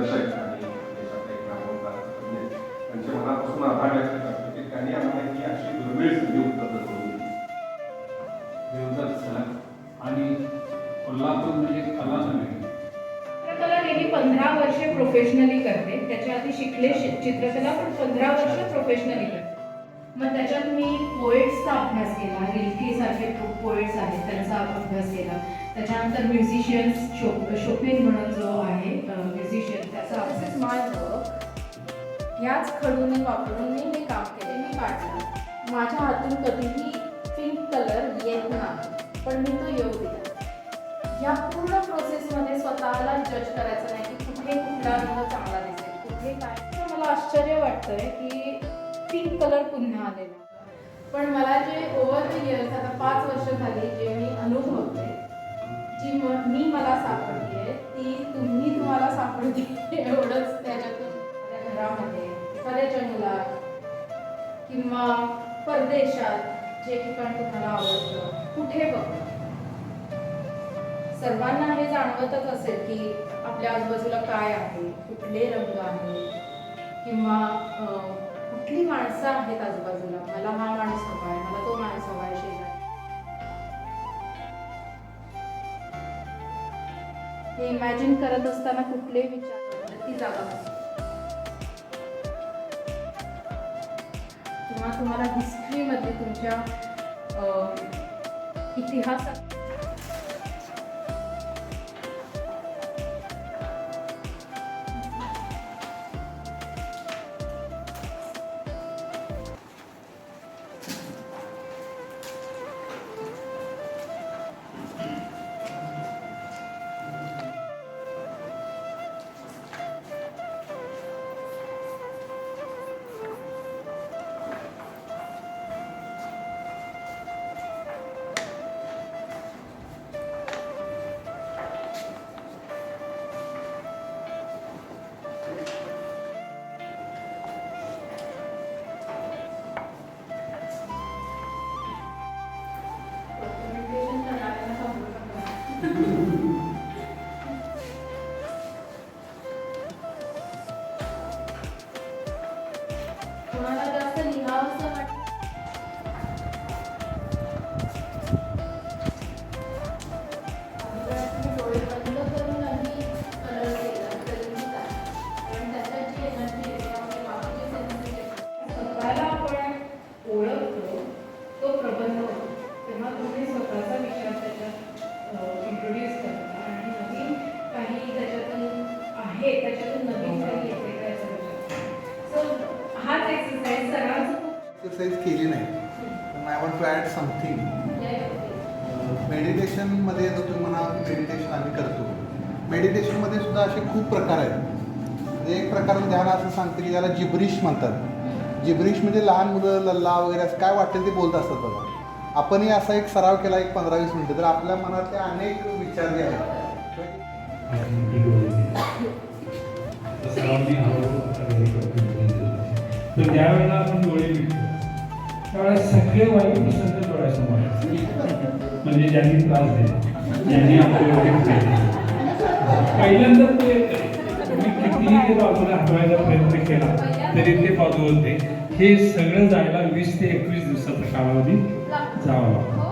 दिग्दर्शक आणि देशातले एक नामवंत तज्ञ त्यांच्या मनापासून आभार व्यक्त करतो की त्यांनी आम्हाला ही अशी दुर्मिळ संधी उपलब्ध करून दिली देवदत्त सर आणि कोल्हापूर म्हणजे कला नव्हे चित्रकला हे पंधरा वर्षे प्रोफेशनली करते. त्याच्या आधी शिकले चित्रकला पण पंधरा वर्ष प्रोफेशनली करते. मग त्याच्यात मी पोएट्सचा अभ्यास केला. रिल्की सारखे पोएट्स आहेत त्यांचा अभ्यास केला. त्याच्यानंतर म्युझिशियन्स शो शोपिन म्हणून जो आहे म्युझिशियन याच खडूने वापरून मी हे काम केले मी काढलं. माझ्या हातून कधीही पिंक कलर येत नाही पण मी तो येऊ दिला. या पूर्ण प्रोसेसमध्ये स्वतःला जज करायचं नाही की कुठे कुठला रंग चांगला दिसेल कुठे काय. तर मला आश्चर्य वाटतंय की पिंक कलर पुन्हा आलेला. पण मला जे ओव्हर द इयर्स आता पाच वर्ष झाली जे मी अनुभवते जी म- मी मला सापडली आहे ती तुम्ही तुम्हाला सापडली एवढंच त्याच्यातून घरामध्ये. जंगलात किंवा परदेशात जे ठिकाण तुम्हाला आवडतं कुठे बघा? सर्वांना हे जाणवतच असेल की आपल्या आजूबाजूला काय आहे कुठले रंग आहे किंवा कुठली माणसं आहेत आजूबाजूला? मला हा माणूस हवा आहे मला तो माणूस हवा आहे शेजारी. हे इमॅजिन करत असताना कुठले विचार ती जागा किंवा तुम्हाला हिस्ट्रीमध्ये तुमच्या इतिहासात I want to add something. मेडिटेशनमध्ये जर तुम्ही म्हणाल मेडिटेशन आम्ही करतो. मेडिटेशनमध्ये सुद्धा असे खूप प्रकार आहेत. म्हणजे एक प्रकार ध्यान असं सांगते की ज्याला जिब्रिश म्हणतात. जिब्रिश म्हणजे लहान मुलं लल्ला वगैरे असं काय वाटेल ते बोलत असतात बघा. आपणही असा एक सराव केला एक पंधरा वीस मिनटं तर आपल्या मनातले अनेक विचार जे आहेत. तर आपण डोळे मिळतो त्यावेळेस सगळे वाईट प्रसंग डोळ्यासमोर म्हणजे ज्यांनी त्रास दिला. ज्यांनी आपले पहिल्यांदा ते मी कितीही ते बाजूला हटवायचा प्रयत्न केला तरी ते बाजू होते हे सगळं जायला वीस ते एकवीस दिवसाचा कालावधी जावा लागतो.